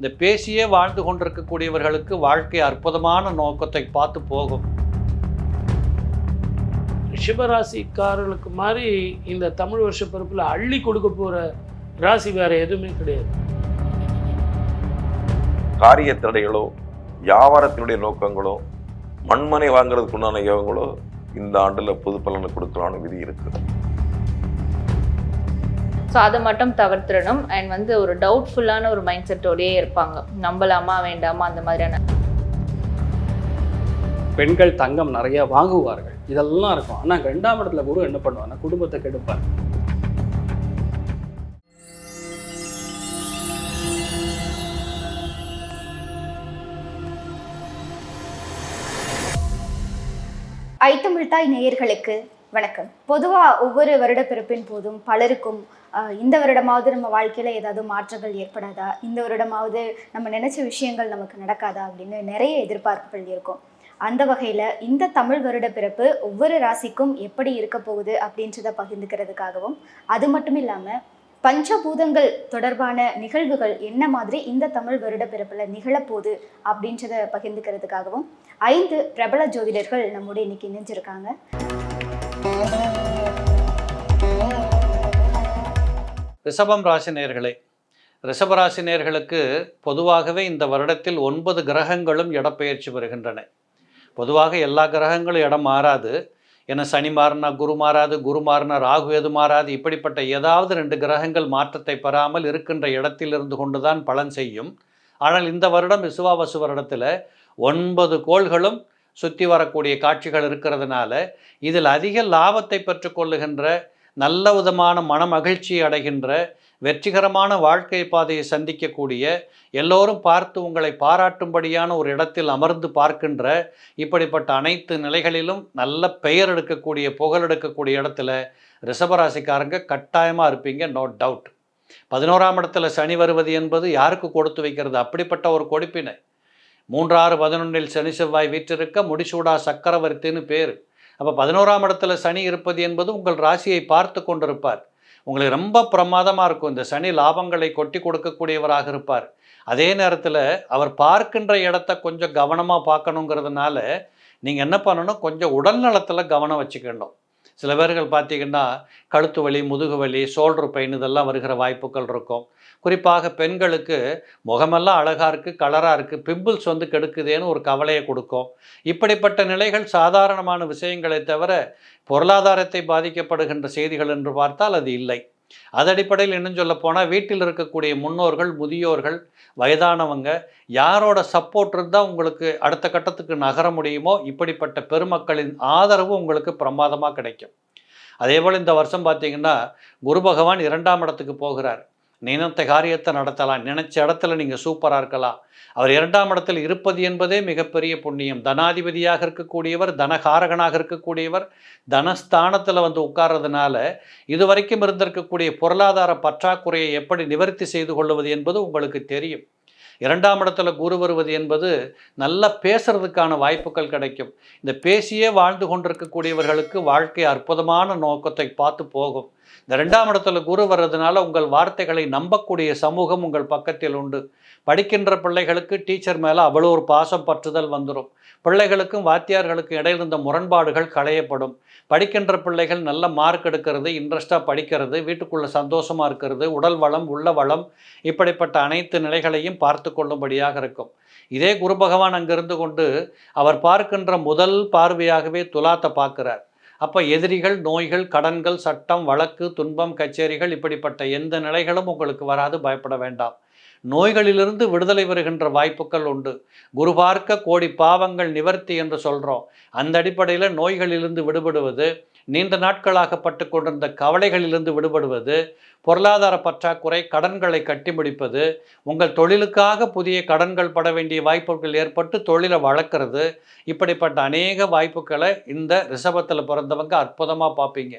இந்த பேசியே வாழ்ந்து கொண்டிருக்கக்கூடியவர்களுக்கு வாழ்க்கை அற்புதமான நோக்கத்தை பார்த்து போகும். ரிஷபராசிக்காரர்களுக்கு மாதிரி இந்த தமிழ் வருஷ பிறப்பில் அள்ளி கொடுக்க போகிற ராசி வேற எதுவுமே கிடையாது. காரிய தடைகளோ வியாபாரத்தினுடைய நோக்கங்களோ மண்மனை வாங்குறதுக்கு உண்டான யோகங்களோ இந்த ஆண்டுல பொது பலனை கொடுக்கலாம்னு விதி இருக்கு ஸோ அதை மட்டும் தவிர்த்திடணும். அண்ட் வந்து ஒரு டவுட்ஃபுல்லான ஒரு மைண்ட் செட்டோடயே இருப்பாங்க. நம்பலாமா வேண்டாமா அந்த மாதிரியான. பெண்கள் தங்கம் நிறைய வாங்குவார்கள். இதெல்லாம் இருக்கும். ஆனால் ரெண்டாம் இடத்துல குரு என்ன பண்ணுவாங்கன்னா குடும்பத்தை கெடுப்பார். ஐத்தமிழ்தாய் நேயர்களுக்கு வணக்கம். பொதுவாக ஒவ்வொரு வருட பிறப்பின் போதும் பலருக்கும் இந்த வருடமாவது நம்ம வாழ்க்கையில் ஏதாவது மாற்றங்கள் ஏற்படாதா? இந்த வருடமாவது நம்ம நினச்ச விஷயங்கள் நமக்கு நடக்காதா? அப்படின்னு நிறைய எதிர்பார்ப்புகள் இருக்கும். அந்த வகையில் இந்த தமிழ் வருட பிறப்பு ஒவ்வொரு ராசிக்கும் எப்படி இருக்க போகுது அப்படின்றத பகிர்ந்துக்கிறதுக்காகவும் அது மட்டும் இல்லாமல் பஞ்சபூதங்கள் தொடர்பான நிகழ்வுகள் என்ன மாதிரி இந்த தமிழ் வருட பிறப்பில் நிகழப்போகுது அப்படின்றத பகிர்ந்துக்கிறதுக்காகவும் ஐந்து பிரபல ஜோதிடர்கள் நம்முடைய இன்னைக்கு இணைஞ்சிருக்காங்க. ரிஷபம் ராசினியர்களே ரிஷபராசினியர்களுக்கு பொதுவாகவே இந்த வருடத்தில் ஒன்பது கிரகங்களும் இடப்பெயர்ச்சி வருகின்றன பொதுவாக எல்லா கிரகங்களும் இடம் மாறாது. ஏன்னா சனி மாறினா குரு மாறாது குரு மாறினா ராகு எது மாறாது இப்படிப்பட்ட ஏதாவது ரெண்டு கிரகங்கள் மாற்றத்தை பெறாமல் இருக்கின்ற இடத்தில் இருந்து கொண்டுதான் பலன் செய்யும். ஆனால் இந்த வருடம் விசுவாவசு வருடத்தில் ஒன்பது கோள்களும் சுற்றி வரக்கூடிய காட்சிகள் இருக்கிறதுனால இதில் அதிக லாபத்தை பெற்றுக்கொள்ளுகின்ற நல்ல விதமான மனமகிழ்ச்சி அடைகின்ற வெற்றிகரமான வாழ்க்கை பாதையை சந்திக்கக்கூடிய எல்லோரும் பார்த்து உங்களை பாராட்டும்படியான ஒரு இடத்தில் அமர்ந்து பார்க்கின்ற இப்படிப்பட்ட அனைத்து நிலைகளிலும் நல்ல பெயர் எடுக்கக்கூடிய புகழ் எடுக்கக்கூடிய இடத்துல ரிஷபராசிக்காரங்க கட்டாயமாக இருப்பீங்க நோ டவுட் பதினோராம் இடத்துல சனி வருவது என்பது யாருக்கு கொடுத்து வைக்கிறது? அப்படிப்பட்ட ஒரு கொடுப்பினை. மூன்றாறு பதினொன்றில் சனி செவ்வாய் வீற்றிருக்க முடிசூடா சக்கரவர்த்தின்னு பேர். அப்போ பதினோராம் இடத்துல சனி இருப்பது என்பது உங்கள் ராசியை பார்த்து கொண்டிருப்பார். உங்களுக்கு ரொம்ப பிரமாதமாக இருக்கும். இந்த சனி லாபங்களை கொட்டி கொடுக்கக்கூடியவராக இருப்பார். அதே நேரத்தில் அவர் பார்க்கின்ற இடத்த கொஞ்சம் கவனமாக பார்க்கணுங்கிறதுனால நீங்கள் என்ன பண்ணணும்? கொஞ்சம் உடல் நலத்தில் கவனம் வச்சுக்கணும். சில பேர்கள் பார்த்தீங்கன்னா கழுத்து வலி முதுகு வலி ஷோல்டர் பெயின் இதெல்லாம் வருகிற வாய்ப்புகள் இருக்கும். குறிப்பாக பெண்களுக்கு முகமெல்லாம் அழகாக இருக்குது கலராக இருக்குது பிம்பிள்ஸ் வந்து கெடுக்குதேன்னு ஒரு கவலையை கொடுக்கும். இப்படிப்பட்ட நிலைகள் சாதாரணமான விஷயங்களை தவிர பொருளாதாரத்தை பாதிக்கப்படுகின்ற செய்திகள் என்று பார்த்தால் அது இல்லை. அது அடிப்படையில் இன்னும் சொல்ல போனால் வீட்டில் இருக்கக்கூடிய முன்னோர்கள் முதியோர்கள் வயதானவங்க யாரோட சப்போர்ட் இருந்தால் உங்களுக்கு அடுத்த கட்டத்துக்கு நகர முடியுமோ இப்படிப்பட்ட பெருமக்களின் ஆதரவு உங்களுக்கு பிரமாதமாக கிடைக்கும். அதே போல் இந்த வருஷம் பார்த்தீங்கன்னா குரு பகவான் இரண்டாம் இடத்துக்கு போகிறார். நினைத்த காரியத்தை நடத்தலாம். நினைச்ச இடத்துல நீங்கள் சூப்பராக இருக்கலாம். அவர் இரண்டாம் இடத்தில் இருப்பது என்பதே மிகப்பெரிய புண்ணியம். தனாதிபதியாக இருக்கக்கூடியவர் தனகாரகனாக இருக்கக்கூடியவர் தனஸ்தானத்தில் வந்து உட்கார்றதுனால இதுவரைக்கும் இருந்திருக்கக்கூடிய பொருளாதார பற்றாக்குறையை எப்படி நிவர்த்தி செய்து கொள்வது என்பது உங்களுக்கு தெரியும். இரண்டாம் இடத்துல குரு வருவது என்பது நல்லா பேசுறதுக்கான வாய்ப்புகள் கிடைக்கும். இந்த பேசியே வாழ்ந்து கொண்டிருக்கக்கூடியவர்களுக்கு வாழ்க்கை அற்புதமான நோக்கத்தை பார்த்து போகும். இந்த ரெண்டாம் இடத்துல குரு வர்றதுனால உங்கள் வார்த்தைகளை நம்பக்கூடிய சமூகம் உங்கள் பக்கத்தில் உண்டு. படிக்கின்ற பிள்ளைகளுக்கு டீச்சர் மேலே அவ்வளோ ஒரு பாசம் பற்றுதல் வந்துடும் பிள்ளைகளுக்கும் வாத்தியார்களுக்கும் இடையில் இருந்த முரண்பாடுகள் களையப்படும். படிக்கின்ற பிள்ளைகள் நல்ல மார்க் எடுக்கிறது இன்ட்ரெஸ்டாக படிக்கிறது வீட்டுக்குள்ளே சந்தோஷமாக இருக்கிறது உடல் வளம் உள்ள வளம் இப்படிப்பட்ட அனைத்து நிலைகளையும் பார்த்து கொள்ளும்படியாக இருக்கும். இதே குரு பகவான் அங்கிருந்து கொண்டு அவர் பார்க்கின்ற முதல் பார்வையாகவே துலாத்தை பார்க்கிறார். அப்போ எதிரிகள் நோய்கள் கடன்கள் சட்டம் வழக்கு துன்பம் கச்சேரிகள் இப்படிப்பட்ட எந்த நிலைகளும் உங்களுக்கு வராது பயப்பட வேண்டாம். நோய்களிலிருந்து விடுதலை வருகின்ற வாய்ப்புகள் உண்டு. குரு பார்க்க கோடி பாவங்கள் நிவர்த்தி என்று சொல்கிறோம் அந்த அடிப்படையில் நோய்களிலிருந்து விடுபடுவது நீண்ட நாட்களாக பட்டு கொண்டிருந்த கவலைகளிலிருந்து விடுபடுவது பொருளாதார பற்றாக்குறை கடன்களை கட்டி முடிப்பது உங்கள் தொழிலுக்காக புதிய கடன்கள் பட வேண்டிய வாய்ப்புகள் ஏற்பட்டு தொழிலை வளர்க்குறது. இப்படிப்பட்ட அநேக வாய்ப்புகளை இந்த ரிஷபத்தில் பிறந்தவங்க அற்புதமாக பார்ப்பீங்க.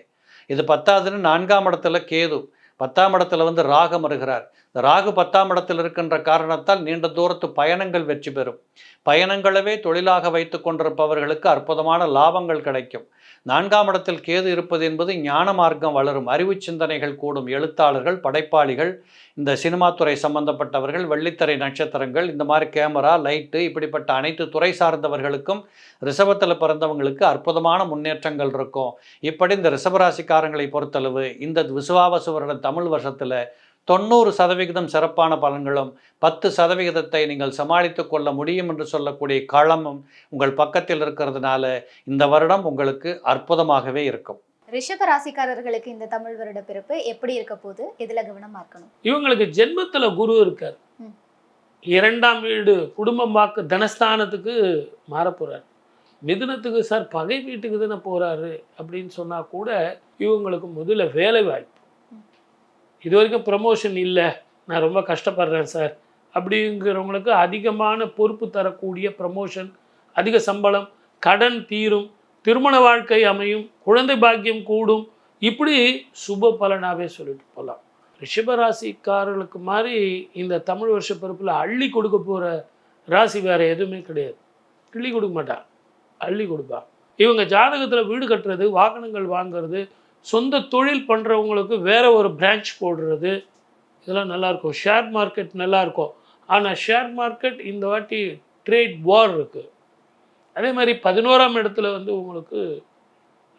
இது பத்தாவதுன்னு நான்காம் இடத்துல கேது பத்தாம் இடத்துல வந்து ராகம் வருகிறார் ராகு பத்தாம் இடத்தில் இருக்கின்ற காரணத்தால் நீண்ட தூரத்து பயணங்கள் வெற்றி பெறும். பயணங்களவே தொழிலாக வைத்து கொண்டிருப்பவர்களுக்கு அற்புதமான லாபங்கள் கிடைக்கும். நான்காம் இடத்தில் கேது இருப்பது என்பது ஞான மார்க்கம் வளரும். அறிவு சிந்தனைகள் கூடும். எழுத்தாளர்கள் படைப்பாளிகள் இந்த சினிமா துறை சம்பந்தப்பட்டவர்கள் வெள்ளித்திரை நட்சத்திரங்கள் இந்த மாதிரி கேமரா லைட்டு இப்படிப்பட்ட அனைத்து துறை சார்ந்தவர்களுக்கும் ரிஷபத்தில் பிறந்தவங்களுக்கு அற்புதமான முன்னேற்றங்கள் இருக்கும். இப்படி இந்த ரிஷபராசிக்காரங்களை பொறுத்தளவு இந்த விசுவாவசு வருட தமிழ் வருஷத்தில் தொண்ணூறு சதவிகிதம் சிறப்பான பலன்களும் பத்து சதவிகிதத்தை நீங்கள் சமாளித்து கொள்ள முடியும் என்று சொல்லக்கூடிய களமும் உங்கள் பக்கத்தில் இருக்கிறதுனால இந்த வருடம் உங்களுக்கு அற்புதமாகவே இருக்கும். ரிஷப ராசிக்காரர்களுக்கு இந்த தமிழ் வருட பிறப்பு எப்படி இருக்க போகுது? எதுல கவனமா இருக்கணும் இவங்களுக்கு ஜென்மத்துல குரு இருக்கார். இரண்டாம் வீடு குடும்பம் வாக்கு தனஸ்தானத்துக்கு மாறப் போறார். மிதுனத்துக்கு சார் பகை வீட்டுக்கு தானே போறாரு? அப்படின்னு சொன்னா கூட இவங்களுக்கு முதல்ல வேலை வாய்ப்பு. இது வரைக்கும் ப்ரமோஷன் இல்லை. நான் ரொம்ப கஷ்டப்படுறேன் சார் அப்படிங்கிறவங்களுக்கு அதிகமான பொறுப்பு தரக்கூடிய ப்ரமோஷன் அதிக சம்பளம் கடன் தீரும் திருமண வாழ்க்கை அமையும் குழந்தை பாக்கியம் கூடும். இப்படி சுப பலனாகவே சொல்லிட்டு போகலாம் ரிஷபராசிக்காரர்களுக்கு மாதிரி இந்த தமிழ் வருஷ பிறப்பில் அள்ளி கொடுக்க போகிற ராசி வேறு எதுவுமே கிடையாது. கிள்ளி கொடுக்க மாட்டான் அள்ளி கொடுப்பான் இவங்க ஜாதகத்தில் வீடு கட்டுறது வாகனங்கள் வாங்குறது சொந்த தொழில் பண்ணுறவங்களுக்கு வேற ஒரு பிரான்ச் போடுறது. இதெல்லாம் நல்லாயிருக்கும். ஷேர் மார்க்கெட் நல்லாயிருக்கும். ஆனால் ஷேர் மார்க்கெட் இந்த வாட்டி ட்ரேட் வார் இருக்குது அதே மாதிரி பதினோராம் இடத்துல வந்து உங்களுக்கு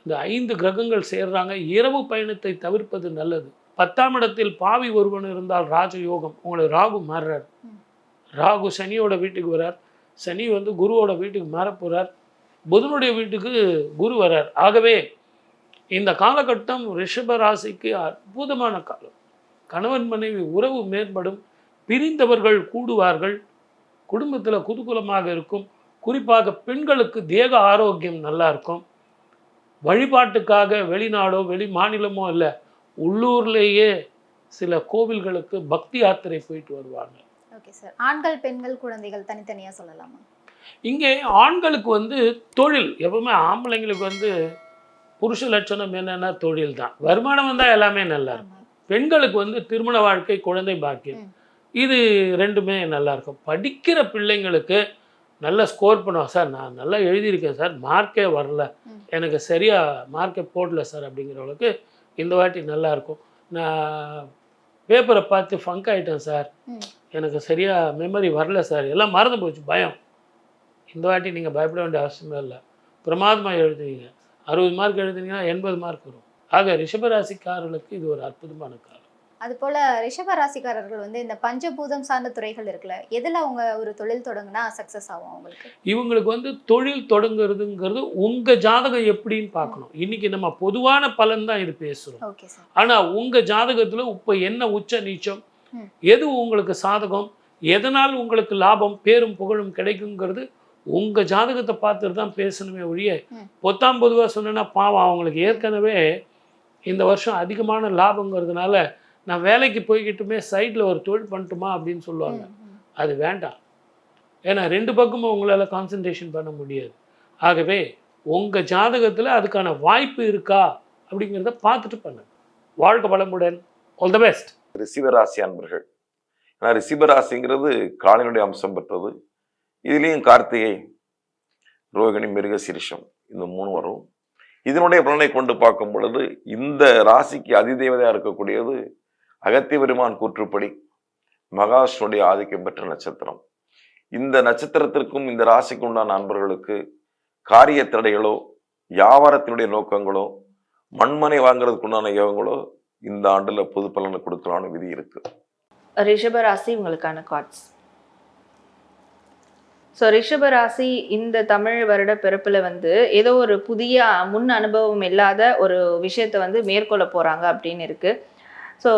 இந்த ஐந்து கிரகங்கள் சேர்றாங்க. இரவு பயணத்தை தவிர்ப்பது நல்லது. பத்தாம் இடத்தில் பாவி ஒருவன் இருந்தால் ராஜயோகம். உங்களுக்கு ராகு மாறுறார். ராகு சனியோட வீட்டுக்கு வரார். சனி வந்து குருவோட வீட்டுக்கு மாறப் போறார் புதனுடைய வீட்டுக்கு குரு வரார். ஆகவே இந்த காலகட்டம் ரிஷப ராசிக்கு அற்புதமான காலம். கணவன் மனைவி உறவு மேம்படும் பிரிந்தவர்கள் கூடுவார்கள் குடும்பத்தில் குதூகலமாக இருக்கும் குறிப்பாக பெண்களுக்கு தேக ஆரோக்கியம் நல்லா இருக்கும். வழிபாட்டுக்காக வெளிநாடோ வெளி மாநிலமோ இல்லை உள்ளூர்லேயே சில கோவில்களுக்கு பக்தி யாத்திரை போயிட்டு வருவாங்க. Okay sir. ஆண்கள் பெண்கள் குழந்தைகள் தனித்தனியா சொல்லலாமா? இங்கே ஆண்களுக்கு வந்து தொழில் எப்பவுமே ஆம்பளைங்களுக்கு வந்து புருஷ லட்சணம் என்னன்னா தொழில் தான் வருமானம் வந்தால் எல்லாமே நல்லா இருக்கும். பெண்களுக்கு வந்து திருமண வாழ்க்கை குழந்தை பாக்கியம். இது ரெண்டுமே நல்லா இருக்கும் படிக்கிற பிள்ளைங்களுக்கு நல்ல ஸ்கோர் பண்ணுவோம் சார் நான் நல்லா எழுதியிருக்கேன் சார். மார்க்கே வரல. எனக்கு சரியா மார்க்கே போடல சார் அப்படிங்கிறவங்களுக்கு இந்த வாட்டி நல்லா இருக்கும் நான் பேப்பரை பார்த்து ஃபங்க் ஆயிட்டேன் சார். எனக்கு சரியா மெமரி வரல சார். எல்லாம் மறந்து போச்சு. பயம். இந்த வாட்டி நீங்கள் பயப்பட வேண்டிய அவசியமே இல்லை. பிரமாதமாக எழுதுவீங்க. அறுபது மார்க் எழுதுனீங்கன்னா எண்பது மார்க் வரும். ஆக ரிஷபராசிக்காரர்களுக்கு இது ஒரு அற்புதமான காலம். அது போல ரிஷப ராசிக்காரர்கள் வந்து இந்த பஞ்சபூதம் சார்ந்த துறைகள் இருக்குல்ல எதுல அவங்க ஒரு தொழில் தொடங்குனா சக்சஸ் ஆகும் அவங்களுக்கு? இவங்களுக்கு வந்து தொழில் தொடங்குறதுங்கிறது உங்கள் ஜாதகம் எப்படின்னு பார்க்கணும். இன்னைக்கு நம்ம பொதுவான பலன் தான் இது பேசுகிறோம் ஆனால் உங்கள் ஜாதகத்தில் இப்போ என்ன உச்ச நீச்சம். எது உங்களுக்கு சாதகம் எதனால் உங்களுக்கு லாபம் பேரும் புகழும் கிடைக்குங்கிறது உங்கள் ஜாதகத்தை பார்த்துட்டு தான் பேசணுமே ஒழிய. பொத்தாம் பொதுவாக சொன்னேன்னா பாவம் அவங்களுக்கு ஏற்கனவே இந்த வருஷம் அதிகமான லாபங்கிறதுனால நான் வேலைக்கு போய்கிட்டுமே சைடில் ஒரு தொழில் பண்ணட்டுமா அப்படின்னு சொல்லுவாங்க. அது வேண்டாம். ஏன்னா ரெண்டு பக்கமும் உங்களால் கான்சன்ட்ரேஷன் பண்ண முடியாது. ஆகவே உங்கள் ஜாதகத்தில் அதுக்கான வாய்ப்பு இருக்கா அப்படிங்கிறத பார்த்துட்டு பண்ணுங்க. வாழ்க்கை வளமுடன். ஆல் த பெஸ்ட் ரிஷிவராசி அன்பர்கள். ஏன்னா ரிஷிபராசிங்கிறது காலனுடைய அம்சம் பெற்றது. இதுலேயும் கார்த்திகை ரோகிணி மிருகசீரிஷம் இந்த மூணு வரும். இதனுடைய பலனை கொண்டு பார்க்கும் பொழுது இந்த ராசிக்கு அதிதேவதையாக இருக்கக்கூடியது அகத்திய பெருமான் கூற்றுப்படி மகாஷ்ணுடைய ஆதிக்கம் பெற்ற நட்சத்திரம். இந்த நட்சத்திரத்திற்கும் இந்த ராசிக்கு உண்டான நண்பர்களுக்கு காரிய தடைகளோ வியாபாரத்தினுடைய நோக்கங்களோ மண்மனை வாங்குறதுக்கு உண்டான யோகங்களோ இந்த ஆண்டுல பொது பலனை கொடுக்கலான்னு விதி இருக்கு. ரிஷபராசி உங்களுக்கான கார்ட்ஸ் ஸோ ரிஷபராசி இந்த தமிழ் வருட பிறப்பில் வந்து ஏதோ ஒரு புதிய முன் அனுபவம் இல்லாத ஒரு விஷயத்தை வந்து மேற்கொள்ள போகிறாங்க அப்படின்னு இருக்குது ஸோ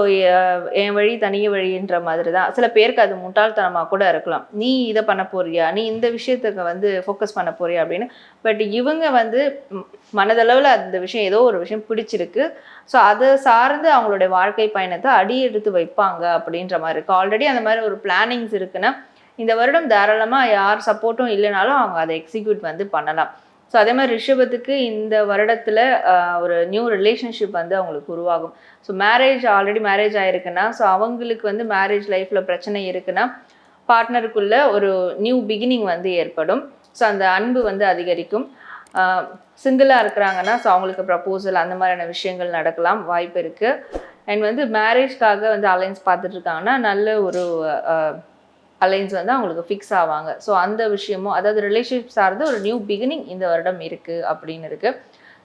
என் வழி தனிய வழின்ற மாதிரி தான் சில பேருக்கு அது முட்டாள்தனமாக கூட இருக்கலாம். நீ இதை பண்ண போறியா? நீ இந்த விஷயத்துக்கு வந்து ஃபோக்கஸ் பண்ண போறியா அப்படின்னு? பட் இவங்க வந்து மனதளவில் அந்த விஷயம் ஏதோ ஒரு விஷயம் பிடிச்சிருக்கு. ஸோ அதை சார்ந்து அவங்களுடைய வாழ்க்கை பயணத்தை அடி எடுத்து வைப்பாங்க அப்படின்ற மாதிரி இருக்குது ஆல்ரெடி அந்த மாதிரி ஒரு பிளானிங்ஸ் இருக்குன்னா இந்த வருடம் தாராளமாக யார் சப்போர்ட்டும் இல்லைனாலும் அவங்க அதை எக்ஸிக்யூட் வந்து பண்ணலாம். ஸோ அதே மாதிரி ரிஷபத்துக்கு இந்த வருடத்தில் ஒரு நியூ ரிலேஷன்ஷிப் வந்து அவங்களுக்கு உருவாகும். ஸோ மேரேஜ் ஆல்ரெடி மேரேஜ் ஆயிருக்குன்னா ஸோ அவங்களுக்கு வந்து மேரேஜ் லைஃப்பில் பிரச்சனை இருக்குன்னா பார்ட்னருக்குள்ள ஒரு நியூ பிகினிங் வந்து ஏற்படும். ஸோ அந்த அன்பு வந்து அதிகரிக்கும். சிங்கிளாக இருக்கிறாங்கன்னா ஸோ அவங்களுக்கு ப்ரப்போசல் அந்த மாதிரியான விஷயங்கள் நடக்கலாம் வாய்ப்பு இருக்குது அண்ட் வந்து மேரேஜ்க்காக வந்து அலைன்ஸ் பார்த்துட்ருக்காங்கன்னா நல்ல ஒரு அலைன்ஸ் வந்து அவங்களுக்கு ஃபிக்ஸ் ஆவாங்க. ஸோ அந்த விஷயமும் அதாவது ரிலேஷன்ஷிப் சார்ந்த ஒரு நியூ பிகினிங் இந்த வருடம் இருக்குது அப்படின்னு இருக்குது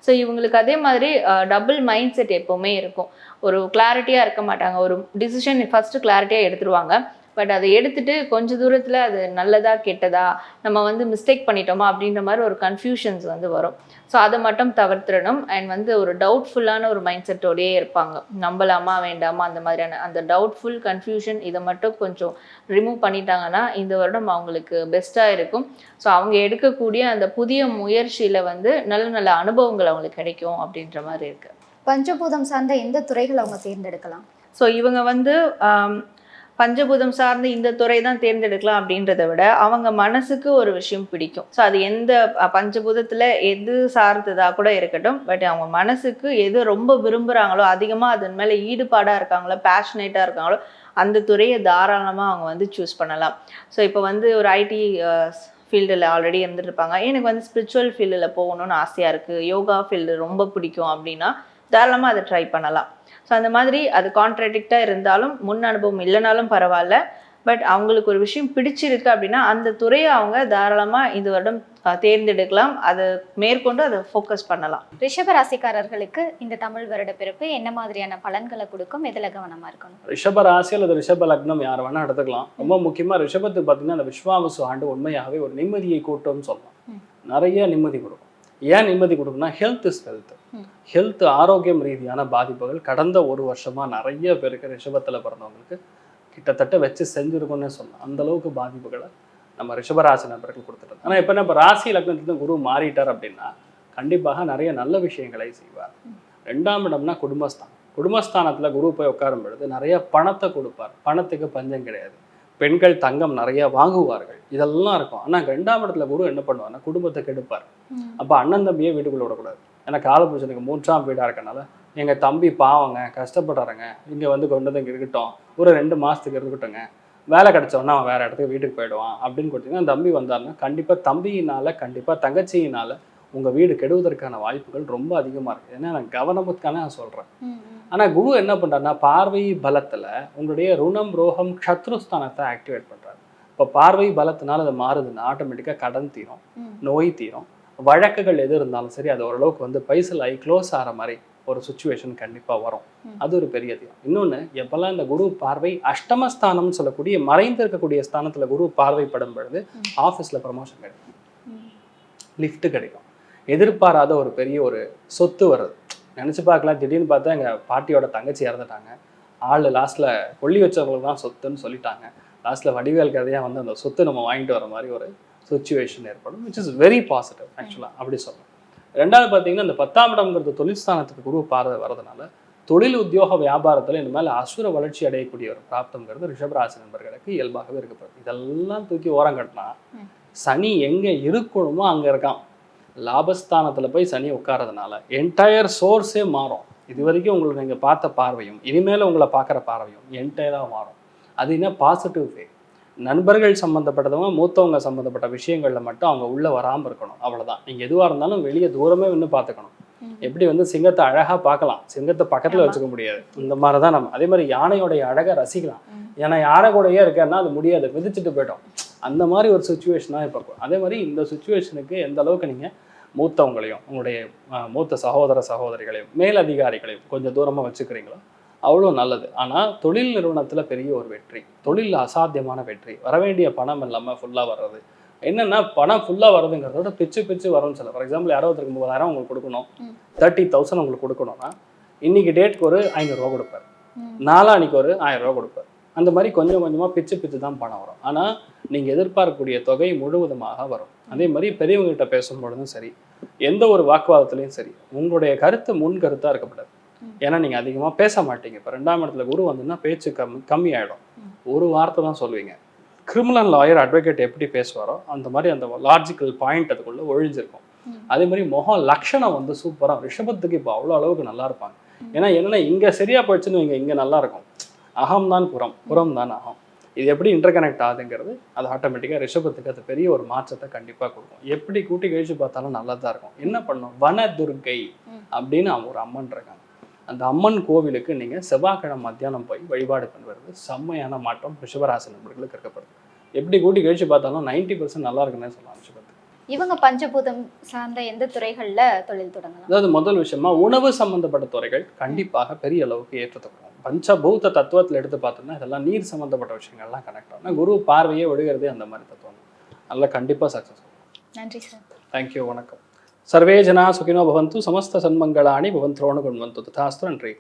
ஸோ இவங்களுக்கு அதே மாதிரி டபுள் மைண்ட் செட் எப்போவுமே இருக்கும். ஒரு கிளாரிட்டியாக இருக்க மாட்டாங்க. ஒரு டிசிஷன் ஃபஸ்ட்டு கிளாரிட்டியாக எடுத்துருவாங்க. பட் அதை எடுத்துட்டு கொஞ்ச தூரத்தில் அது நல்லதா கெட்டதா நம்ம வந்து மிஸ்டேக் பண்ணிட்டோமா அப்படின்ற மாதிரி ஒரு கன்ஃபியூஷன்ஸ் வந்து வரும். ஸோ அதை மட்டும் தவிர்த்திடணும். அண்ட் வந்து ஒரு டவுட்ஃபுல்லான ஒரு மைண்ட் செட்டோடையே இருப்பாங்க. நம்பலாமா வேண்டாமா அந்த மாதிரியான அந்த டவுட்ஃபுல் கன்ஃபியூஷன் இதை மட்டும் கொஞ்சம் ரிமூவ் பண்ணிட்டாங்கன்னா இந்த வருடம் அவங்களுக்கு பெஸ்ட்டாக இருக்கும். ஸோ அவங்க எடுக்கக்கூடிய அந்த புதிய முயற்சியில் வந்து நல்ல நல்ல அனுபவங்கள் அவங்களுக்கு கிடைக்கும் அப்படின்ற மாதிரி இருக்குது பஞ்சபூதம் சார்ந்த எந்த துறைகள் அவங்க தேர்ந்தெடுக்கலாம்? ஸோ இவங்க வந்து பஞ்சபூதம் சார்ந்து இந்த துறை தான் தேர்ந்தெடுக்கலாம் அப்படின்றத விட அவங்க மனசுக்கு ஒரு விஷயம் பிடிக்கும். ஸோ அது எந்த பஞ்சபூதத்தில் எது சார்ந்ததா கூட இருக்கட்டும் பட் அவங்க மனசுக்கு எது ரொம்ப விரும்புகிறாங்களோ அதிகமாக அதன் மேலே ஈடுபாடாக இருக்காங்களோ பேஷனேட்டாக இருக்காங்களோ அந்த துறையை தாராளமாக அவங்க வந்து சூஸ் பண்ணலாம். ஸோ இப்போ வந்து ஒரு ஐடி ஃபீல்டில் ஆல்ரெடி இருந்துருப்பாங்க எனக்கு வந்து ஸ்பிரிச்சுவல் ஃபீல்டில் போகணும்னு ஆசையாக இருக்குது யோகா ஃபீல்டு ரொம்ப பிடிக்கும் அப்படின்னா தாராளமாக அதை ட்ரை பண்ணலாம். ஸோ அந்த மாதிரி அது கான்ட்ராடிக்டாக இருந்தாலும் முன் அனுபவம் இல்லைனாலும் பரவாயில்ல. பட் அவங்களுக்கு ஒரு விஷயம் பிடிச்சிருக்கு அப்படின்னா அந்த துறையை அவங்க தாராளமாக இந்த வருடம் தேர்ந்தெடுக்கலாம். அதை மேற்கொண்டு அதை ஃபோக்கஸ் பண்ணலாம். ரிஷப ராசிக்காரர்களுக்கு இந்த தமிழ் வருட பிறப்பு என்ன மாதிரியான பலன்களை கொடுக்கும்? எதுல கவனமா இருக்கணும்? ரிஷப ராசி அல்லது ரிஷப லக்னம் யார் வேணா எடுத்துக்கலாம். ரொம்ப முக்கியமா ரிஷபத்துக்கு பார்த்தீங்கன்னா அந்த விஸ்வாவசு ஆண்டு உண்மையாகவே ஒரு நிம்மதியை கூட்டும்னு சொல்லலாம். நிறைய நிம்மதி கொடுக்கும். ஏன் நிம்மதி கொடுக்கும்னா health is wealth hmm. Health ஆரோக்கியம் ரீதியான பாதிப்புகள் கடந்த ஒரு வருஷமா நிறைய பேருக்கு ரிஷபத்துல பிறந்தவங்களுக்கு கிட்டத்தட்ட வச்சு செஞ்சிருக்கும்னு சொல்லலாம். அந்த அளவுக்கு பாதிப்புகளை நம்ம ரிஷபராசி நபர்கள் கொடுத்துட்டு ஆனா இப்ப இப்ப ராசி லக்னத்துல குரு மாறிட்டார் அப்படின்னா கண்டிப்பாக நிறைய நல்ல விஷயங்களை செய்வார். ரெண்டாம் இடம்னா குடும்பஸ்தானம். குடும்பஸ்தானத்துல குரு போய் உட்காரும் பொழுது நிறைய பணத்தை கொடுப்பார். பணத்துக்கு பஞ்சம் கிடையாது. பெண்கள் தங்கம் நிறைய வாங்குவார்கள். இதெல்லாம் இருக்கும். ஆனா ரெண்டாம் இடத்துல குரு என்ன பண்ணுவார்னா குடும்பத்தை கெடுப்பார். அப்ப அண்ணன் தம்பியே வீட்டுக்குள்ள விடக்கூடாது. ஏன்னா காலபுருஷனுக்கு மூன்றாம் வீடா இருக்கனால எங்க தம்பி பாவங்க கஷ்டப்படுறாங்க இங்க வந்து கொண்டு வந்து இங்க இருக்கட்டும். ஒரு ரெண்டு மாசத்துக்கு இருக்கட்டுங்க வேலை கிடைச்சவொன்னே அவன் வேற இடத்துக்கு வீட்டுக்கு போயிடுவான் அப்படின்னு கொடுத்தீங்கன்னா தம்பி வந்தாருன்னா கண்டிப்பா தம்பியினால கண்டிப்பா தங்கச்சியினால உங்க வீடு கெடுவதற்கான வாய்ப்புகள் ரொம்ப அதிகமா இருக்கு. ஏன்னா நான் கவனமுக்கான நான் சொல்றேன். ஆனா குரு என்ன பண்றாருன்னா பார்வை பலத்துல உங்களுடைய ருணம் ரோகம் சத்ருஸ்தானத்தை ஆக்டிவேட் பண்றாரு. இப்போ பார்வை பலத்தினால அது மாறுதுன்னா ஆட்டோமேட்டிக்கா கடன் தீரும். நோய் தீரும். வழக்குகள் எது இருந்தாலும் சரி அது ஓரளவுக்கு வந்து பைசல் ஆகி க்ளோஸ் ஆகிற மாதிரி ஒரு சுச்சுவேஷன் கண்டிப்பா வரும். அது ஒரு பெரிய தீரம். இன்னொன்னு எப்பெல்லாம் இந்த குரு பார்வை அஷ்டமஸ்தானம்னு சொல்லக்கூடிய மறைந்து இருக்கக்கூடிய ஸ்தானத்துல குரு பார்வைப்படும் பொழுது. ஆஃபீஸ்ல ப்ரமோஷன் கிடைக்கும். லிஃப்ட் கிடைக்கும். எதிர்பாராத ஒரு பெரிய ஒரு சொத்து வருது நினச்சி பார்க்கலாம். திடீர்னு பார்த்தா எங்கள் பாட்டியோட தங்கச்சி இறந்துட்டாங்க. ஆள் லாஸ்ட்டில் கொல்லி வச்சவங்களுக்கு தான் சொத்துன்னு சொல்லிட்டாங்க. லாஸ்ட்டில் வடிவேல் கதையாக வந்து அந்த சொத்து நம்ம வாங்கிட்டு வர மாதிரி ஒரு சுச்சுவேஷன் ஏற்படும் விச் இஸ் வெரி பாசிட்டிவ் ஆக்சுவலாக அப்படி சொல்லலாம். ரெண்டாவது பார்த்தீங்கன்னா இந்த பத்தாம் இடம்ங்கிறது தொழில் ஸ்தானத்துக்கு குரு பார்வை வரதுனால தொழில் உத்தியோக வியாபாரத்தில் இனிமேல் அசுர வளர்ச்சி அடையக்கூடிய ஒரு பிராப்தம்ங்கிறது ரிஷபராசி நண்பர்களுக்கு இயல்பாகவே இருக்கப்படுது இதெல்லாம் தூக்கி ஓரம் கட்டினா. சனி எங்கே இருக்கணுமோ அங்கே இருக்கான். லாபஸ்தானத்தில் போய் சனி உட்காரதுனால என்டையர் சோர்ஸே மாறும். இது வரைக்கும் உங்களுக்கு நீங்கள் பார்த்த பார்வையும் இனிமேல் உங்களை பார்க்குற பார்வையும் என்டையராக மாறும். அது என்ன பாசிட்டிவ் வே நண்பர்கள் சம்மந்தப்பட்டதவங்க மூத்தவங்க சம்மந்தப்பட்ட விஷயங்களில் மட்டும் அவங்க உள்ளே வராமல் இருக்கணும். அவ்வளவுதான். நீங்கள் எதுவாக இருந்தாலும் வெளியே தூரமே நின்று பார்த்துக்கணும். எப்படி வந்து சிங்கத்தை அழகாக பார்க்கலாம்? சிங்கத்தை பக்கத்தில். வச்சுக்க முடியாது. இந்த மாதிரி தான் நம்ம. அதே மாதிரி யானையோடைய அழகை ரசிக்கலாம். ஏன்னா யானை கூடயே இருக்கேன்னா அது முடியாது. மிதிச்சுட்டு போயிட்டோம் அந்த மாதிரி ஒரு சுச்சுவேஷனாக இப்போ இருக்கும். அதே மாதிரி இந்த சுச்சுவேஷனுக்கு எந்த அளவுக்கு நீங்கள் மூத்தவங்களையும் உங்களுடைய மூத்த சகோதர சகோதரிகளையும் மேல் அதிகாரிகளையும் கொஞ்சம் தூரமாக வச்சுக்கிறீங்களோ? அவ்வளோ நல்லது. ஆனால் தொழில் நிறுவனத்தில் பெரிய ஒரு வெற்றி. தொழில் அசாத்தியமான வெற்றி. வரவேண்டிய பணம் இல்லாமல் ஃபுல்லாக வர்றது. என்னன்னா பணம் ஃபுல்லாக வருதுங்கிறதோட பிச்சு பிச்சு வரும்னு சொல்ல ஃபார் எக்ஸாம்பிள் யாரோ ஒருத்தருக்கு முப்பதாயிரம் உங்களுக்கு கொடுக்கணும். தேர்ட்டி தௌசண்ட் உங்களுக்கு கொடுக்கணும்னா இன்னைக்கு டேட்க்கு ஒரு ஐநூறுரூவா கொடுப்பார். ம். நாளானிக்கு ஒரு ஆயிரம் ரூபா கொடுப்பார். அந்த மாதிரி கொஞ்சம் கொஞ்சமாக பிச்சு பிச்சு தான் பணம் வரும். ஆனால் நீங்கள் எதிர்பார்க்கக்கூடிய தொகை முழுவதுமாக வரும். அதே மாதிரி பெரியவங்ககிட்ட பேசும்பொழுதும் சரி எந்த ஒரு வாக்குவாதத்துலையும் சரி உங்களுடைய கருத்து முன் கருத்தாக இருக்கப்படாது ஏன்னா நீங்கள் அதிகமாக பேச மாட்டீங்க. இப்போ ரெண்டாம் இடத்துல குரு வந்துன்னா பேச்சு கம்மி கம்மியாயிடும். ஒரு வார்த்தை தான் சொல்லுவீங்க. கிரிமினல் லாயர் அட்வொகேட் எப்படி பேசுவாரோ அந்த மாதிரி அந்த லாஜிக்கல் பாயிண்ட் அதுக்குள்ளே ஒழிஞ்சிருக்கும். அதே மாதிரி முகம் லக்ஷணம் வந்து சூப்பராக ரிஷபத்துக்கு இப்போ அவ்வளோ அளவுக்கு நல்லா இருப்பாங்க. ஏன்னா என்னன்னா இங்கே சரியாக போயிடுச்சுன்னு இங்கே இங்கே நல்லா இருக்கும். அகம் தான் புறம் புறம் தான் அகம். இது எப்படி இன்டர் கனெக்ட் ஆகுதுங்கிறது அது ஆட்டோமேட்டிக்காக ரிஷபத்துக்கு அது பெரிய ஒரு மாற்றத்தை கண்டிப்பாக கொடுக்கும். எப்படி கூட்டி கழிச்சு பார்த்தாலும் நல்லதா இருக்கும். என்ன பண்ணும் வனதுர்கை ம். அப்படின்னு அவங்க ஒரு அம்மன் இருக்காங்க. அந்த அம்மன் கோவிலுக்கு நீங்கள் செவ்வாய்க்கிழமை மத்தியானம் போய் வழிபாடு பண்ணுறது செம்மையான மாற்றம் ரிஷபராசி நண்பர்களுக்கு இருக்கப்படுது. எப்படி கூட்டி கழிச்சு பார்த்தாலும் நைன்டி பர்சன்ட் நல்லா இருக்குன்னே சொல்லலாம் ரிஷபத்துக்கு. இவங்க பஞ்சபூதம் சார்ந்த எந்த துறைகள்ல தொழில் தொடங்கலாம்? அதாவது முதல் விஷயமா உணவு சம்பந்தப்பட்ட துறைகள் கண்டிப்பாக பெரிய அளவுக்கு ஏற்றத்தை பஞ்சபூத தத்துவத்தில் எடுத்து பார்த்தோம்னா இதெல்லாம் நீர் சம்பந்தப்பட்ட விஷயங்கள்லாம் கனெக்ட் ஆகும். குரு பார்வையே விழுகிறதே அந்த மாதிரி தத்துவம். அதனால கண்டிப்பாக சக்ஸஸ் நன்றி சார் தேங்க்யூ வணக்கம். சர்வே ஜனா சுகினோ பவந்து சமஸ்த சன்மங்களாணி பவந்த்ரோணு குண்வந்து. ததாஸ்து நன்றி.